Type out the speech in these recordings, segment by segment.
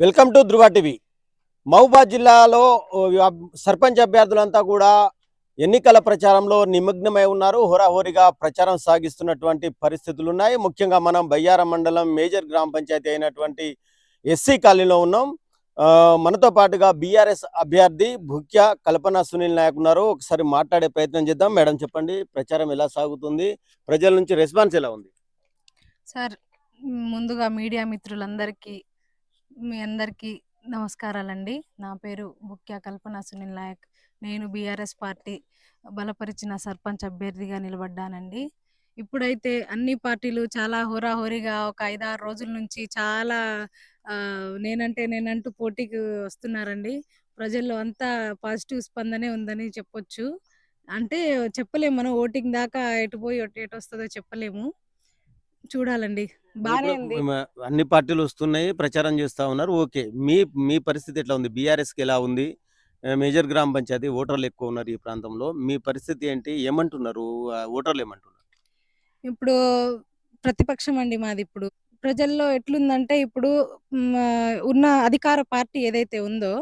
Welcome to Dhruva TV. Mahabubabad జిల్లాలో సర్పంచ్ అభ్యర్థులంతా కూడా ఎన్నికల ప్రచారంలో నిమగ్నమై ఉన్నారు. హోరాహోరీగా ప్రచారం సాగిస్తున్నటువంటి పరిస్థితులు ఉన్నాయి ముఖ్యంగా మనం బయ్యారం మండలం మేజర్ గ్రామ పంచాయతీ అయినటువంటి ఎస్సీ కాలనీలో ఉన్నాం. ఆ, మనతో పాటుగా బీఆర్ఎస్ అభ్యర్థి భుక్య కల్పన సునీల్ నాయక్ ఉన్నారు. ఒకసారి మాట్లాడే ప్రయత్నం చేద్దాం. మేడం చెప్పండి ప్రచారం ఎలా సాగుతుంది? ప్రజల నుంచి రెస్పాన్స్ ఎలా ఉంది? సార్ ముందుగా మీడియా మిత్రులందరికీ మీ అందరికీ నమస్కారాలండి. నా పేరు ముఖ్య కల్పన సునీల్ నాయక్. నేను బీఆర్ఎస్ పార్టీ బలపరిచిన సర్పంచ్ అభ్యర్థిగా నిలబడ్డానండి. ఇప్పుడైతే అన్ని పార్టీలు చాలా హోరాహోరీగా ఒక ఐదారు రోజుల నుంచి చాలా నేనంటే నేనంటూ పోటీకి వస్తున్నారండి. ప్రజల్లో అంతా పాజిటివ్ స్పందనే ఉందని చెప్పొచ్చు. అంటే చెప్పలేము మనం ఓటింగ్ దాకా ఎటు పోయి ఎటు వస్తుందో చెప్పలేము. చూడాలండి. బానే ఉంది. అన్ని పార్టీలు వస్తున్నాయి ప్రచారం చేస్తా ఉన్నారు. ఓకే. మీ మీ పరిస్థితి ఎట్లా ఉంది? బీఆర్ఎస్కి ఎలా ఉంది? మేజర్ గ్రామ పంచాయతీ ఓటర్లు ఎక్కువ ఉన్నారు ఈ ప్రాంతంలో. మీ పరిస్థితి ఏంటి? ఏమంటున్నారు? ఓటర్లు ఏమంటున్నారు? ఇప్పుడు ప్రతిపక్షం అండి మాది ఇప్పుడు. ప్రజల్లో ఎట్లుందంటే ఇప్పుడు ఉన్న అధికార పార్టీ ఏదైతే ఉందో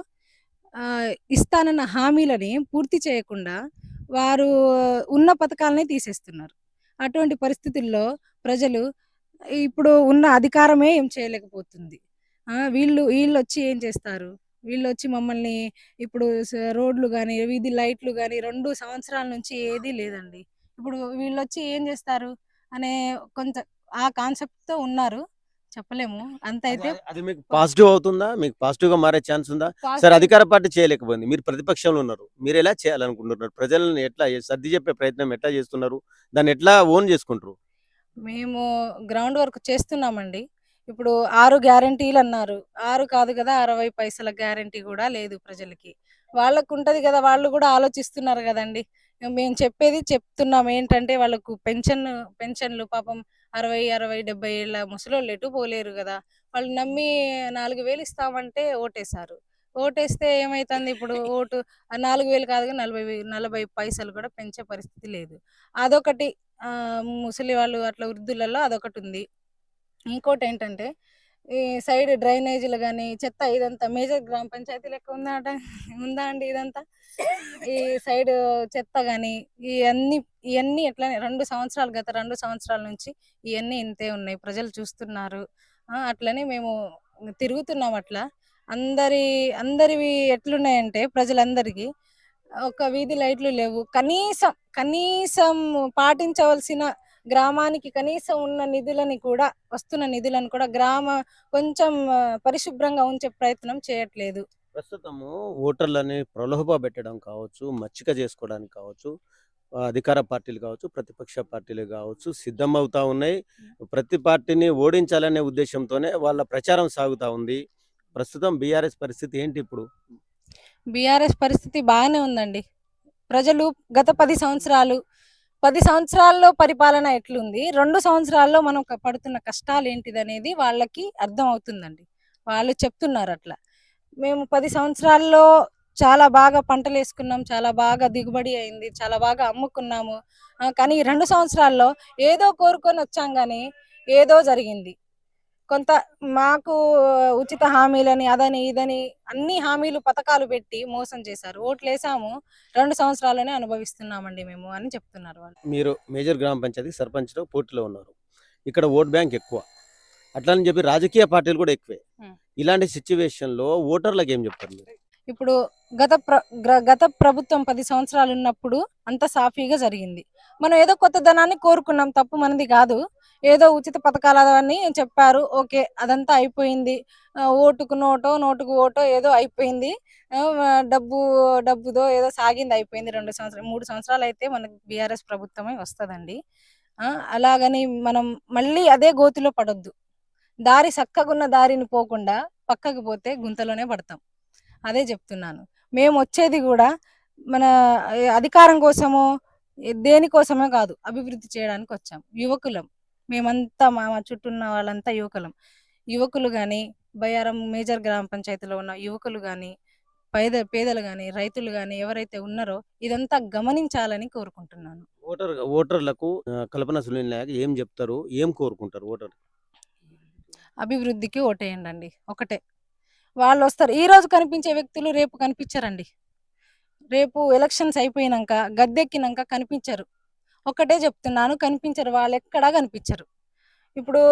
ఆ, ఇస్తానన్న హామీలని పూర్తి చేయకుండా వారు ఉన్న పథకాలని తీసేస్తున్నారు. అటువంటి పరిస్థితుల్లో ప్రజలు ఇప్పుడు ఉన్న అధికారమే ఏం చేయలేకపోతుంది. ఆ, వీళ్ళు వీళ్ళు వచ్చి ఏం చేస్తారు? వీళ్ళు వచ్చి మమ్మల్ని ఇప్పుడు రోడ్లు కానీ వీధి లైట్లు కానీ రెండు సంవత్సరాల నుంచి ఏదీ లేదండి. ఇప్పుడు వీళ్ళు వచ్చి ఏం చేస్తారు? అనే కొంత ఆ కాన్సెప్ట్తో ఉన్నారు. చెప్పలేము. అంత అయితే అది- మీకు పాజిటివ్ అవుతుందా? మీకు పాజిటివ్గా మారే ఛాన్స్ ఉందా? సరే అధికార పార్టీ చేయలేకపోయింది. మీరు ప్రతిపక్షంలో ఉన్నారు. మీరు ఎలా చేయాలనుకుంటున్నారు? ప్రజలను ఎట్లా సర్ది చెప్పే ప్రయత్నం ఎట్లా చేస్తున్నారు? దాన్ని ఎట్లా ఓన్ చేసుకుంటారు? మేము గ్రౌండ్ వర్క్ చేస్తున్నామండి. ఇప్పుడు ఆరు గ్యారంటీలు అన్నారు. ఆరు కాదు కదా అరవై పైసల గ్యారంటీ కూడా లేదు ప్రజలకి. వాళ్ళకు ఉంటది కదా వాళ్ళు కూడా ఆలోచిస్తున్నారు కదండి. మేము చెప్పేది చెప్తున్నాం. ఏంటంటే వాళ్ళకు పెన్షన్ పెన్షన్లు పాపం అరవై అరవై డెబ్బై ఏళ్ళ ముసలోళ్ళు ఎటు పోలేరు కదా. వాళ్ళు నమ్మి నాలుగు వేలు ఇస్తామంటే ఓటేశారు. ఓటేస్తే ఏమైతుంది ఇప్పుడు? ఓటు నాలుగు వేలు కాదుగా నలభై నలభై పైసలు కూడా పెంచే పరిస్థితి లేదు. అదొకటి. ముసలి వాళ్ళు అట్లా వృద్ధులలో అదొకటి ఉంది ఇంకోటి ఏంటంటే ఈ సైడ్ డ్రైనేజీలు కానీ చెత్త ఇదంతా మేజర్ గ్రామ పంచాయతీ లెక్క ఉందా ఉందా అండి ఇదంతా? ఈ సైడ్ చెత్త కానీ ఇవన్నీ ఇవన్నీ ఎట్లా రెండు సంవత్సరాలు గత రెండు సంవత్సరాల నుంచి ఇవన్నీ ఇంతే ఉన్నాయి. ప్రజలు చూస్తున్నారు. అట్లనే మేము తిరుగుతున్నాం అట్లా. అందరి అందరివి ఎట్లున్నాయంటే ప్రజలందరికీ ఒక వీధి లైట్లు లేవు. కనీసం కనీసం పాటించవలసిన గ్రామానికి కనీసం ఉన్న నిధులని కూడా వస్తున్న నిధులను కూడా గ్రామ కొంచెం పరిశుభ్రంగా ఉంచే ప్రయత్నం చేయట్లేదు. ప్రస్తుతము ఓటర్లని ప్రలోభ పెట్టడం కావచ్చు మచ్చిక చేసుకోవడానికి కావచ్చు అధికార పార్టీలు కావచ్చు ప్రతిపక్ష పార్టీలు కావచ్చు సిద్ధమవుతా ఉన్నాయి. ప్రతి పార్టీని ఓడించాలనే ఉద్దేశంతోనే వాళ్ళ ప్రచారం సాగుతా ఉంది. ప్రస్తుతం బీఆర్ఎస్ పరిస్థితి ఏంటి ఇప్పుడు? బీఆర్ఎస్ పరిస్థితి బాగానే ఉందండి. ప్రజలు గత పది సంవత్సరాలు పది సంవత్సరాల్లో పరిపాలన ఎట్లుంది? రెండు సంవత్సరాల్లో మనం పడుతున్న కష్టాలు ఏంటిది అనేది వాళ్ళకి అర్థం అవుతుందండి వాళ్ళు చెప్తున్నారు అట్లా మేము పది సంవత్సరాల్లో చాలా బాగా పంటలు వేసుకున్నాం చాలా బాగా దిగుబడి అయింది చాలా బాగా అమ్ముకున్నాము. కానీ ఈ రెండు సంవత్సరాల్లో ఏదో కోరుకొని వచ్చాం కానీ ఏదో జరిగింది. కొంత మాకు ఉచిత హామీలని అదని ఇదని అన్ని హామీలు పథకాలు పెట్టి మోసం చేశారు. ఓట్లు వేసాము రెండు సంవత్సరాలనే అనుభవిస్తున్నామండి మేము అని చెప్తున్నారు వాళ్ళు. మీరు మేజర్ గ్రామ పంచాయతీ సర్పంచ్లో పోటీలో ఉన్నారు. ఇక్కడ ఓట్ బ్యాంక్ ఎక్కువ. అట్లని చెప్పి రాజకీయ పార్టీలు కూడా ఎక్కువే. ఇలాంటి సిచ్యువేషన్లో ఓటర్లకు ఏం చెప్తారు మీరు? ఇప్పుడు గత ప్ర గత ప్రభుత్వం పది సంవత్సరాలు ఉన్నప్పుడు అంత సాఫీగా జరిగింది. మనం ఏదో కొత్త ధనాన్ని కోరుకున్నాం తప్పు మనది కాదు. ఏదో ఉచిత పథకాలు అవన్నీ చెప్పారు. ఓకే అదంతా అయిపోయింది. ఓటుకు నోటో నోటుకు ఓటో ఏదో అయిపోయింది. డబ్బు డబ్బుదో ఏదో సాగింది అయిపోయింది రెండు సంవత్సరాలు మూడు సంవత్సరాలు అయితే మనకి బీఆర్ఎస్ ప్రభుత్వమే వస్తుందండి. అలాగని మనం మళ్ళీ అదే గోతిలో పడొద్దు. దారి చక్కగున్న దారిని పోకుండా పక్కకు పోతే గుంతలోనే పడతాం. అదే చెప్తున్నాను. మేము వచ్చేది కూడా మన అధికారం కోసమో దేనికోసమే కాదు అభివృద్ధి చేయడానికి వచ్చాం. యువకులం. మేమంతా మా మా చుట్టూ ఉన్న వాళ్ళంతా యువకులం. యువకులు కానీ బయ్యారం మేజర్ గ్రామ పంచాయతీలో ఉన్న యువకులు కానీ పేద పేదలు కానీ రైతులు కానీ ఎవరైతే ఉన్నారో ఇదంతా గమనించాలని కోరుకుంటున్నాను. ఓటర్ ఓటర్లకు కల్పన సునీల్ నాయక్ ఏం చెప్తారు? ఏం కోరుకుంటారు ఓటర్? అభివృద్ధికి ఓటేయండి అండి ఒకటే. వాళ్ళు వస్తారు ఈ రోజు కనిపించే వ్యక్తులు రేపు కనిపించరండి. రేపు ఎలక్షన్స్ అయిపోయినాక గద్దెక్కినాక కనిపించరు. ఒకటే చెప్తున్నాను కనిపించరు వాళ్ళు ఎక్కడా కనిపించరు. ఇప్పుడు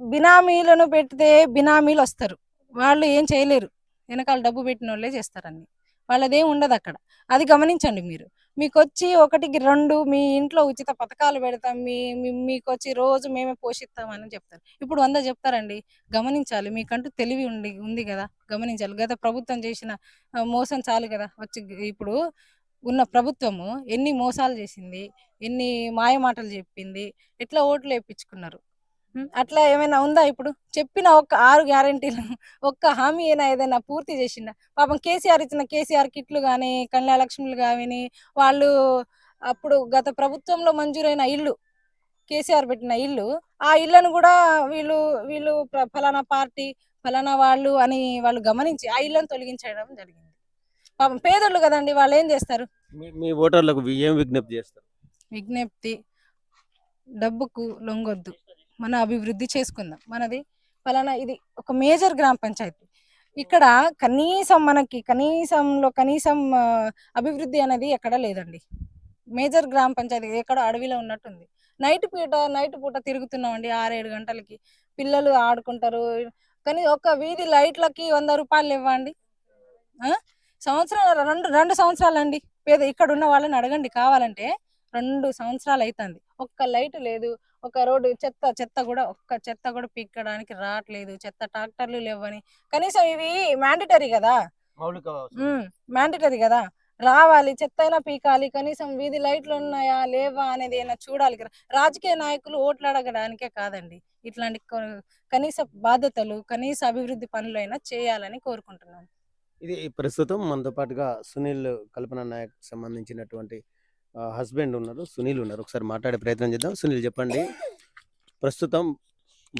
బినామీలను పెడితే బినామీలు వస్తారు. వాళ్ళు ఏం చేయలేరు. వెనకాల డబ్బు పెట్టిన వాళ్ళే చేస్తారని వాళ్ళదేం ఉండదు అక్కడ. అది గమనించండి మీరు. మీకు వచ్చి ఒకటికి రెండు మీ ఇంట్లో ఉచిత పథకాలు పెడతాం మీ మీకు వచ్చి రోజు మేమే పోషిస్తామని చెప్తారు. ఇప్పుడు వంద చెప్తారండి గమనించాలి మీకంటూ తెలివి ఉంది ఉంది కదా గమనించాలి. గత ప్రభుత్వం చేసిన మోసం చాలు కదా వచ్చి ఇప్పుడు ఉన్న ప్రభుత్వము ఎన్ని మోసాలు చేసింది ఎన్ని మాయమాటలు చెప్పింది ఎట్లా ఓట్లు వేయించుకున్నారు అట్లా ఏమైనా ఉందా ఇప్పుడు? చెప్పిన ఒక్క ఆరు గ్యారంటీలు ఒక్క హామీ అయినా ఏదైనా పూర్తి చేసిందా పాపం కేసీఆర్ ఇచ్చిన కేసీఆర్ కిట్లు కానీ కళ్యాణ లక్ష్ములు కానీ వాళ్ళు అప్పుడు గత ప్రభుత్వంలో మంజూరైన ఇల్లు కేసీఆర్ పెట్టిన ఇల్లు ఆ ఇళ్ళను కూడా వీళ్ళు వీళ్ళు ఫలానా పార్టీ ఫలానా వాళ్ళు అని వాళ్ళు గమనించి ఆ ఇళ్ళను తొలగించడం జరిగింది. పాపం పేదోళ్ళు కదండి వాళ్ళు ఏం చేస్తారు? మీ- ఓటర్లకు ఏం విజ్ఞప్తి చేస్తారు? విజ్ఞప్తి డబ్బుకు లొంగొద్దు. మన అభివృద్ధి చేసుకుందాం. మనది ఫలానా ఇది ఒక మేజర్ గ్రామ పంచాయతీ. ఇక్కడ కనీసం మనకి కనీసంలో కనీసం అభివృద్ధి అనేది ఎక్కడ లేదండి. మేజర్ గ్రామ పంచాయతీ ఎక్కడో అడవిలో ఉన్నట్టుంది. నైట్ పూట నైట్ పూట తిరుగుతున్నామండి ఆరేడు గంటలకి. పిల్లలు ఆడుకుంటారు. కానీ ఒక వీధి లైట్లకి వంద రూపాయలు ఇవ్వండి సంవత్సరాలు రెండు రెండు సంవత్సరాలండి. పేద ఇక్కడ ఉన్న వాళ్ళని అడగండి. కావాలంటే రెండు సంవత్సరాలు అవుతుంది ఒక్క లైట్ లేదు. ఒక రోడ్డు చెత్త చెత్త కూడా ఒక్క చెత్త కూడా పీక్కడానికి రావట్లేదు. చెత్త ట్రాక్టర్లు లేవని కనీసం ఇవి మ్యాండటరీ కదా. మ్యాండటరీ కదా? రావాలి చెత్త అయినా పీకాలి కనీసం వీధి లైట్లు ఉన్నాయా లేవా అనేది అయినా చూడాలి కదా. రాజకీయ నాయకులు ఓట్లు అడగడానికే కాదండి. ఇట్లాంటి కనీస బాధ్యతలు కనీస అభివృద్ధి పనులు అయినా చేయాలని కోరుకుంటున్నాను ఇది ప్రస్తుతం మనతో పాటుగా సునీల్ కల్పన నాయక్ సంబంధించినటువంటి హస్బెండ్ ఉన్నారు సునీల్ ఉన్నారు. ఒకసారి మాట్లాడే ప్రయత్నం చేద్దాం. సునీల్ చెప్పండి. ప్రస్తుతం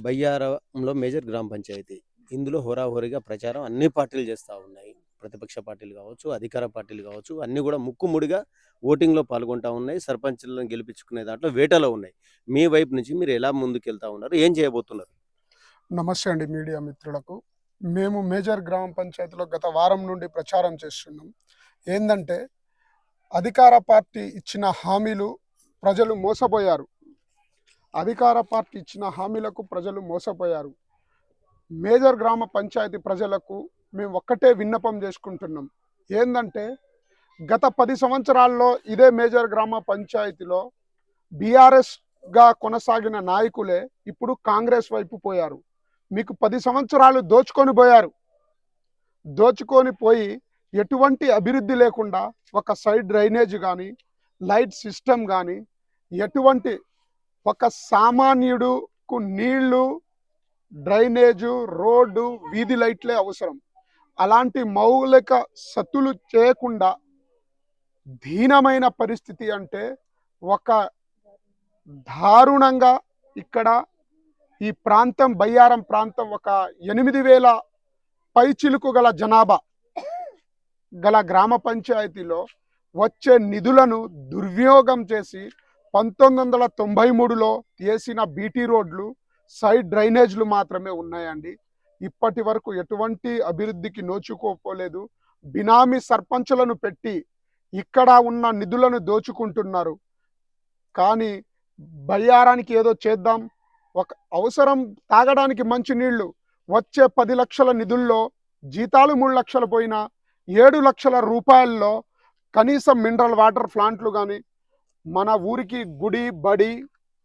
బయ్యారంలో మేజర్ గ్రామ పంచాయతీ. ఇందులో హోరాహోరీగా ప్రచారం అన్ని పార్టీలు చేస్తూ ఉన్నాయి. ప్రతిపక్ష పార్టీలు కావచ్చు అధికార పార్టీలు కావచ్చు అన్నీ కూడా ముక్కుముడిగా ఓటింగ్లో పాల్గొంటూ ఉన్నాయి. సర్పంచ్లను గెలిపించుకునే దాంట్లో వేటలో ఉన్నాయి. మీ వైపు నుంచి మీరు ఎలా ముందుకెళ్తా ఉన్నారు? ఏం చేయబోతున్నారు? నమస్తే అండి మీడియా మిత్రులకు. మేము మేజర్ గ్రామ పంచాయతీలో గత వారం నుండి ప్రచారం చేస్తున్నాం. ఏంటంటే అధికార పార్టీ ఇచ్చిన హామీలు ప్రజలు మోసపోయారు. అధికార పార్టీ ఇచ్చిన హామీలకు ప్రజలు మోసపోయారు. మేజర్ గ్రామ పంచాయతీ ప్రజలకు మేము ఒక్కటే విన్నపం చేసుకుంటున్నాం. ఏంటంటే గత పది సంవత్సరాల్లో ఇదే మేజర్ గ్రామ పంచాయతీలో బీఆర్ఎస్గా కొనసాగిన నాయకులే ఇప్పుడు కాంగ్రెస్ వైపు పోయారు. మీకు పది సంవత్సరాలు దోచుకొని పోయారు. దోచుకొని పోయి ఎటువంటి అభివృద్ధి లేకుండా ఒక సైడ్ డ్రైనేజ్ కానీ లైట్ సిస్టమ్ కానీ ఎటువంటి ఒక సామాన్యుడుకు నీళ్ళు డ్రైనేజు రోడ్డు వీధి లైట్లే అవసరం. అలాంటి మౌలిక సతులు చేయకుండా దీనమైన పరిస్థితి అంటే ఒక దారుణంగా ఇక్కడ ఈ ప్రాంతం బయ్యారం ప్రాంతం ఒక ఎనిమిది వేల పైచిలుకు గల జనాభా. గల గ్రామ పంచాయతీలో వచ్చే నిధులను దుర్వినియోగం చేసి పంతొమ్మిది వందల తొంభై మూడులో చేసిన బీటీ రోడ్లు సైడ్ డ్రైనేజ్లు మాత్రమే ఉన్నాయండి. ఇప్పటి వరకు ఎటువంటి అభివృద్ధికి నోచుకోపోలేదు. బినామీ సర్పంచులను పెట్టి ఇక్కడ ఉన్న నిధులను దోచుకుంటున్నారు. కానీ బయ్యారానికి ఏదో చేద్దాం ఒక అవసరం తాగడానికి మంచి నీళ్ళు వచ్చే పది లక్షల నిధుల్లో జీతాలు మూడు లక్షలు పోయినా ఏడు లక్షల రూపాయల్లో కనీసం మినరల్ వాటర్ ప్లాంట్లు కానీ మన ఊరికి గుడి బడి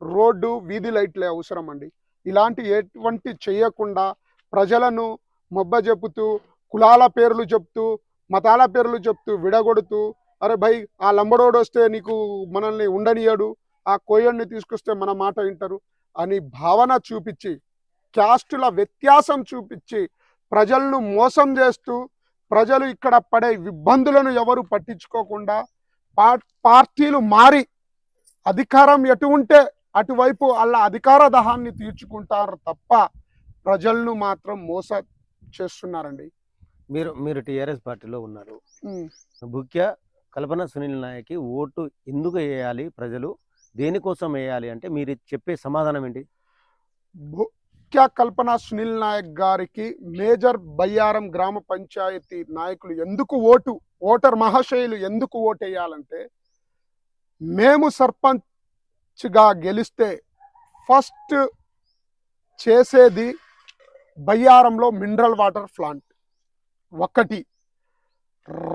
రోడ్డు వీధి లైట్లే అవసరం అండి. ఇలాంటి ఎటువంటి చేయకుండా ప్రజలను మొబ్బ చెబుతూ కులాల పేర్లు చెప్తూ మతాల పేర్లు చెప్తూ విడగొడుతూ అరే భయ్ ఆ లంబడోడు వస్తే నీకు మనల్ని ఉండనియడు ఆ కోయడిని తీసుకొస్తే మన మాట వింటారు అని భావన చూపించి క్యాస్టుల వ్యత్యాసం చూపించి ప్రజలను మోసం చేస్తూ ప్రజలు ఇక్కడ పడే ఇబ్బందులను ఎవరు పట్టించుకోకుండా పార్టీలు మారి అధికారం ఎటు ఉంటే అటువైపు అలా అధికార దహాన్ని తీర్చుకుంటారు తప్ప ప్రజలను మాత్రం మోస చేస్తున్నారండి. మీరు మీరు టీఆర్ఎస్ పార్టీలో ఉన్నారు. ముఖ్య కల్పన సునీల్ నాయక్కి ఓటు ఎందుకు వేయాలి ప్రజలు? దేనికోసం వేయాలి అంటే మీరు చెప్పే సమాధానం ఏంటి? భూ- ముఖ్య కల్పన సునీల్ నాయక్ గారికి మేజర్ బయ్యారం గ్రామ పంచాయతీ నాయకులు ఎందుకు ఓటు ఓటర్ మహాశయులు ఎందుకు ఓటేయాలంటే మేము సర్పంచ్గా గెలిస్తే ఫస్ట్ చేసేది బయ్యారంలో మినరల్ వాటర్ ప్లాంట్. ఒకటి.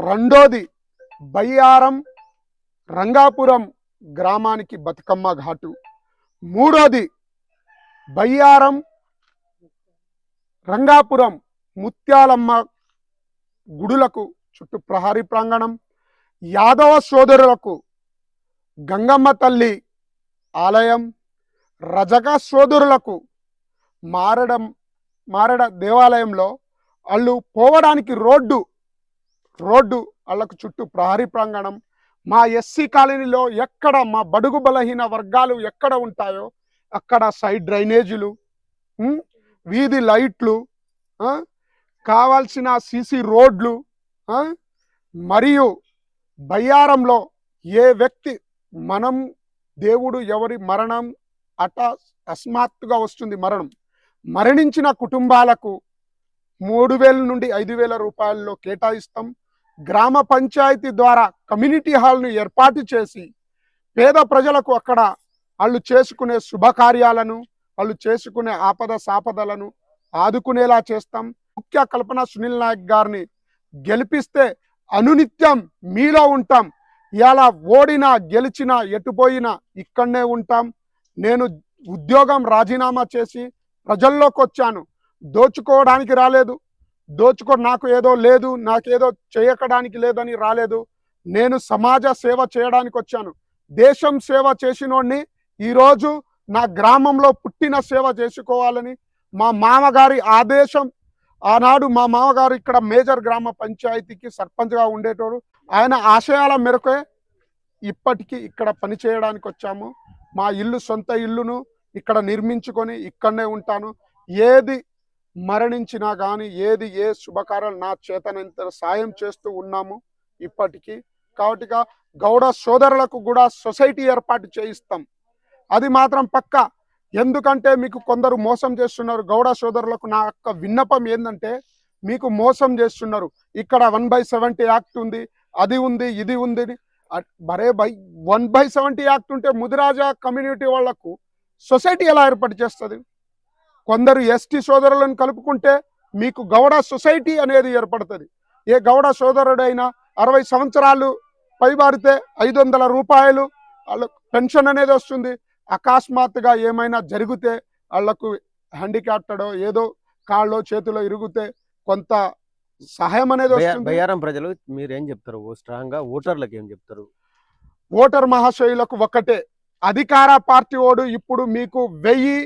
రెండోది బయ్యారం రంగాపురం గ్రామానికి బతుకమ్మ ఘాటు. మూడోది బయ్యారం రంగాపురం ముత్యాలమ్మ గుడులకు చుట్టూ ప్రహరీ ప్రాంగణం యాదవ సోదరులకు గంగమ్మ తల్లి ఆలయం రజక సోదరులకు మారడం మారడ దేవాలయంలో వాళ్ళు పోవడానికి రోడ్డు రోడ్డు వాళ్ళకు చుట్టూ ప్రహరీ ప్రాంగణం. మా ఎస్సీ కాలనీలో ఎక్కడ మా బడుగు బలహీన వర్గాలు ఎక్కడ ఉంటాయో అక్కడ సైడ్ డ్రైనేజీలు వీధి లైట్లు కావాల్సిన సీసీ రోడ్లు మరియు బయ్యారంలో ఏ వ్యక్తి మనం దేవుడు ఎవరి మరణం అట అస్మాత్తుగా వస్తుంది మరణం. మరణించిన కుటుంబాలకు మూడు వేల నుండి ఐదు వేల రూపాయల్లో కేటాయిస్తాం. గ్రామ పంచాయతీ ద్వారా కమ్యూనిటీ హాల్ను ఏర్పాటు చేసి పేద ప్రజలకు అక్కడ వాళ్ళు చేసుకునే శుభకార్యాలను వాళ్ళు చేసుకునే ఆపద సాపదలను ఆదుకునేలా చేస్తాం. ముఖ్య కల్పన సునీల్ నాయక్ గారిని గెలిపిస్తే అనునిత్యం మీలో ఉంటాం. ఇలా ఓడినా గెలిచినా ఎటుపోయినా ఇక్కడనే ఉంటాం. నేను ఉద్యోగం రాజీనామా చేసి ప్రజల్లోకి వచ్చాను దోచుకోవడానికి రాలేదు. దోచుకో నాకు ఏదో లేదు నాకేదో చేయకడానికి లేదని రాలేదు. నేను సమాజ సేవ చేయడానికి వచ్చాను దేశం సేవ చేసినోడిని ఈరోజు నా గ్రామంలో పుట్టిన సేవ చేసుకోవాలని మా మామగారి ఆదేశం. ఆనాడు మా మామగారు ఇక్కడ మేజర్ గ్రామ పంచాయతీకి సర్పంచ్గా ఉండేటోడు. ఆయన ఆశయాల మేరకే ఇప్పటికీ ఇక్కడ పని చేయడానికి వచ్చాము. మా ఇల్లు సొంత ఇల్లును ఇక్కడ నిర్మించుకొని ఇక్కడనే ఉంటాను. ఏది మరణించినా కానీ ఏది ఏ శుభకార్యాలు నా చేతనంత సాయం చేస్తూ ఉన్నాము ఇప్పటికీ. కాబట్టి గౌడ సోదరులకు కూడా సొసైటీ ఏర్పాటు చేయిస్తాం. అది మాత్రం పక్క. ఎందుకంటే మీకు కొందరు మోసం చేస్తున్నారు. గౌడ సోదరులకు నా యొక్క విన్నపం ఏంటంటే మీకు మోసం చేస్తున్నారు. ఇక్కడ వన్ బై సెవెంటీ యాక్ట్ ఉంది అది ఉంది ఇది ఉంది మరే by one by seventy act ఉంటే ముదిరాజా కమ్యూనిటీ వాళ్ళకు సొసైటీ ఎలా ఏర్పాటు చేస్తుంది? కొందరు ఎస్టీ సోదరులను కలుపుకుంటే మీకు గౌడ సొసైటీ అనేది ఏర్పడుతుంది. ఏ గౌడ సోదరుడైనా అరవై సంవత్సరాలు పైబారితే ఐదు వందల రూపాయలు వాళ్ళకు పెన్షన్ అనేది వస్తుంది. అకస్మాత్తుగా ఏమైనా జరిగితే వాళ్ళకు హ్యాండిక్యాప్టడో ఏదో కాళ్ళో చేతిలో ఇరుగుతే కొంత సహాయం అనేది బయ్యారం ప్రజలు మీరేం చెప్తారు? ఓ స్ట్రాంగ్గా ఓటర్లకు ఏం చెప్తారు? ఓటర్ మహాశయులకు ఒక్కటే. అధికార పార్టీ ఓడు ఇప్పుడు మీకు వెయ్యి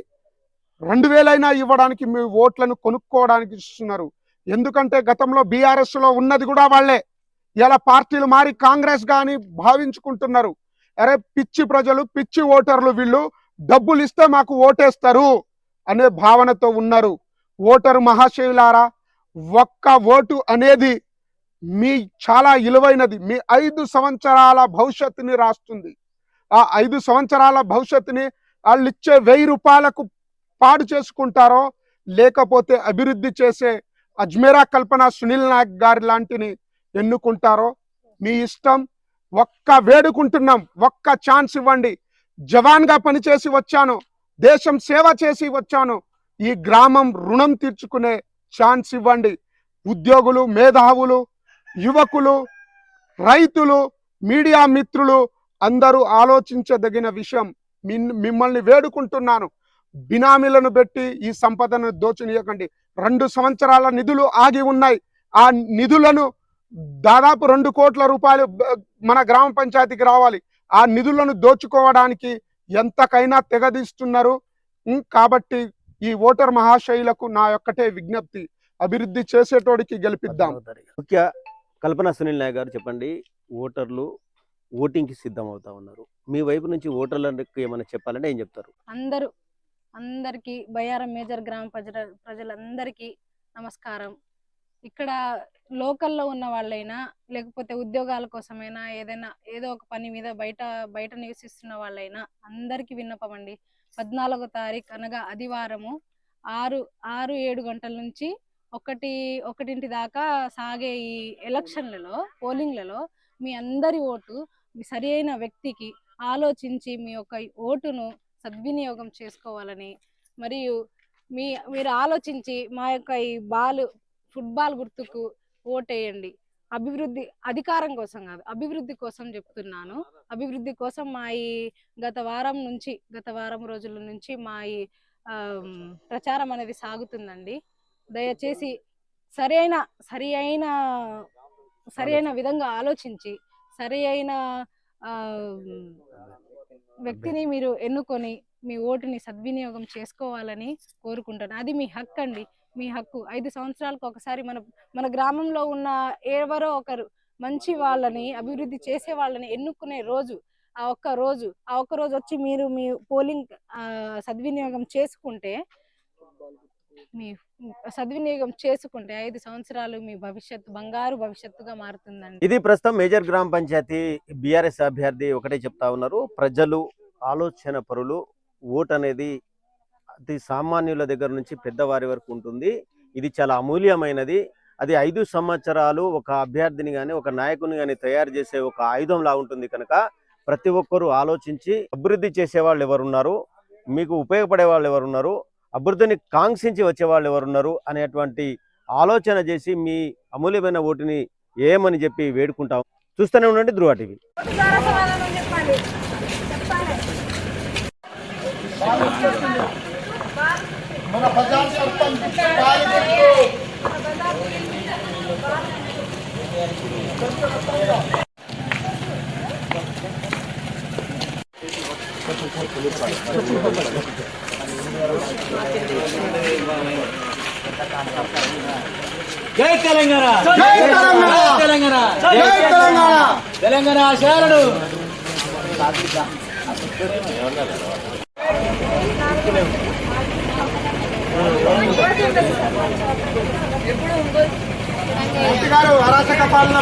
రెండు వేలైనా ఇవ్వడానికి మీ ఓట్లను కొనుక్కోవడానికి ఇస్తున్నారు ఎందుకంటే గతంలో బీఆర్ఎస్లో ఉన్నది కూడా వాళ్ళే ఇలా పార్టీలు మారి కాంగ్రెస్ గాని భావించుకుంటున్నారు. అరే పిచ్చి ప్రజలు పిచ్చి ఓటర్లు వీళ్ళు డబ్బులు ఇస్తే మాకు ఓటేస్తారు అనే భావనతో ఉన్నారు. ఓటరు మహాశయులారా ఒక్క ఓటు అనేది మీ చాలా విలువైనది మీ ఐదు సంవత్సరాల భవిష్యత్తుని రాస్తుంది. ఆ ఐదు సంవత్సరాల భవిష్యత్తుని వాళ్ళు ఇచ్చే వెయ్యి రూపాయలకు పాడు చేసుకుంటారో లేకపోతే అభివృద్ధి చేసే అజ్మేరా కల్పన సునీల్ నాయక్ గారి లాంటిని ఎన్నుకుంటారో మీ ఇష్టం ఒక్క వేడుకుంటున్నాం ఒక్క ఛాన్స్ ఇవ్వండి. జవాన్గా పనిచేసి వచ్చాను దేశం సేవ చేసి వచ్చాను. ఈ గ్రామం రుణం తీర్చుకునే ఛాన్స్ ఇవ్వండి. ఉద్యోగులు మేధావులు యువకులు రైతులు మీడియా మిత్రులు అందరూ ఆలోచించదగిన విషయం. మిన్- మిమ్మల్ని వేడుకుంటున్నాను. బినామీలను పెట్టి ఈ సంపదను దోచనీయకండి. రెండు సంవత్సరాల నిధులు ఆగి ఉన్నాయి. ఆ నిధులను దాదాపు రెండు కోట్ల రూపాయలు మన గ్రామ పంచాయతీకి రావాలి. ఆ నిధులను దోచుకోవడానికి ఎంతకైనా తెగదీస్తున్నారు. కాబట్టి ఈ ఓటర్ మహాశయులకు నా యొక్కటే విజ్ఞప్తి. అభివృద్ధి చేసేటోడికి గెలిపిద్దాం. ముఖ్య కల్పన సునీల్ నాయక్ గారు చెప్పండి ఓటర్లు ఓటింగ్కి సిద్ధం అవుతా ఉన్నారు. మీ వైపు నుంచి ఓటర్లకు ఏమైనా చెప్పాలంటే ఏం చెప్తారు? అందరూ అందరికీ బయ్యారం మేజర్ గ్రామ ప్రజల ప్రజలందరికీ నమస్కారం. ఇక్కడ లోకల్లో ఉన్న వాళ్ళైనా లేకపోతే ఉద్యోగాల కోసమైనా ఏదైనా ఏదో ఒక పని మీద బయట బయట నివసిస్తున్న వాళ్ళైనా అందరికీ విన్నపం అండి. పద్నాలుగో తారీఖు అనగా ఆదివారము ఆరు ఆరు ఏడు గంటల నుంచి ఒకటి ఒకటింటి దాకా సాగే ఈ ఎలక్షన్లలో పోలింగ్లలో మీ అందరి ఓటు మీ సరి అయిన వ్యక్తికి ఆలోచించి మీ యొక్క ఓటును సద్వినియోగం చేసుకోవాలని మరియు మీ మీరు ఆలోచించి మా యొక్క ఈ బాలు ఫుట్బాల్ గుర్తుకు ఓటేయండి. అభివృద్ధి అధికారం కోసం కాదు అభివృద్ధి కోసం చెప్తున్నాను. అభివృద్ధి కోసం మా ఈ గత వారం నుంచి గత వారం రోజుల నుంచి మా ఈ ప్రచారం అనేది సాగుతుందండి. దయచేసి సరి అయిన సరి అయిన సరి అయిన విధంగా ఆలోచించి సరి అయిన వ్యక్తిని మీరు ఎన్నుకొని మీ ఓటుని సద్వినియోగం చేసుకోవాలని కోరుకుంటాను అది మీ హక్కు అండి మీ హక్కు. ఐదు సంవత్సరాలకు ఒకసారి మన మన గ్రామంలో ఉన్న ఎవరో ఒకరు మంచి వాళ్ళని అభివృద్ధి చేసే వాళ్ళని ఎన్నుకునే రోజు ఆ ఒక్క రోజు ఆ ఒక్క రోజు వచ్చి మీరు మీ పోలింగ్ సద్వినియోగం చేసుకుంటే మీ సద్వినియోగం చేసుకుంటే ఐదు సంవత్సరాలు మీ భవిష్యత్తు బంగారు భవిష్యత్తుగా మారుతుందండి. ఇది ప్రస్తుతం మేజర్ గ్రామ పంచాయతీ బీఆర్ఎస్ అభ్యర్థి ఒకటే చెప్తా ఉన్నారు. ప్రజలు ఆలోచన పరులు ఓట్ అనేది అతి సామాన్యుల దగ్గర నుంచి పెద్దవారి వరకు ఉంటుంది. ఇది చాలా అమూల్యమైనది. అది ఐదు సంవత్సరాలు ఒక అభ్యర్థిని కానీ ఒక నాయకుని కానీ తయారు చేసే ఒక ఆయుధంలా ఉంటుంది కనుక ప్రతి ఒక్కరూ ఆలోచించి అభివృద్ధి చేసే వాళ్ళు ఎవరున్నారు? మీకు ఉపయోగపడే వాళ్ళు ఎవరున్నారు? అభివృద్ధిని కాంక్షించి వచ్చే వాళ్ళు ఎవరున్నారు? అనేటువంటి ఆలోచన చేసి మీ అమూల్యమైన ఓటుని ఏమని చెప్పి వేడుకుంటాం. చూస్తూనే ఉండండి ధృవ టీవీ. మన బజార్ సర్పంచ్ జై తెలంగాణ. జై తెలంగాణ! తెలంగాణ. జై తెలంగాణ. తెలంగాణ. గారు అరాచక పాలన